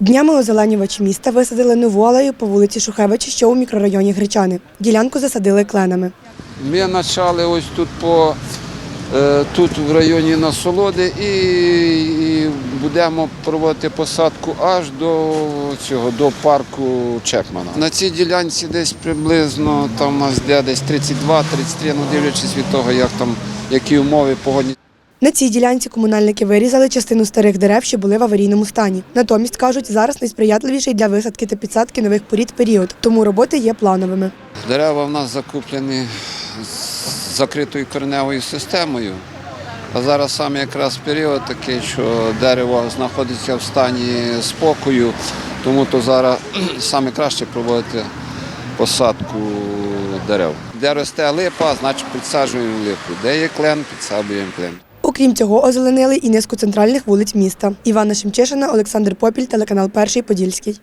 Днями озеленювачі міста висадили нову алею по вулиці Шухевича, що у мікрорайоні Гречани. Ділянку засадили кленами. Ми почали ось тут по е, тут в районі Насолоди і, і будемо проводити посадку аж до цього до парку Чекмана. На цій ділянці десь приблизно там у нас де десь 32-33, ну дивлячись від того, як там які умови погодні. На цій ділянці комунальники вирізали частину старих дерев, що були в аварійному стані. Натомість кажуть, зараз найсприятливіший для висадки та підсадки нових порід період, тому роботи є плановими. Дерева в нас закуплені з закритою кореневою системою. А зараз саме якраз період такий, що дерево знаходиться в стані спокою, тому то зараз саме краще проводити посадку дерев. Де росте липа, значить підсаджуємо липу. Де є клен, підсаджуємо клен. Окрім цього, озеленили і низку центральних вулиць міста. Івана Шемчишина, Олександр Попіль, телеканал Перший Подільський.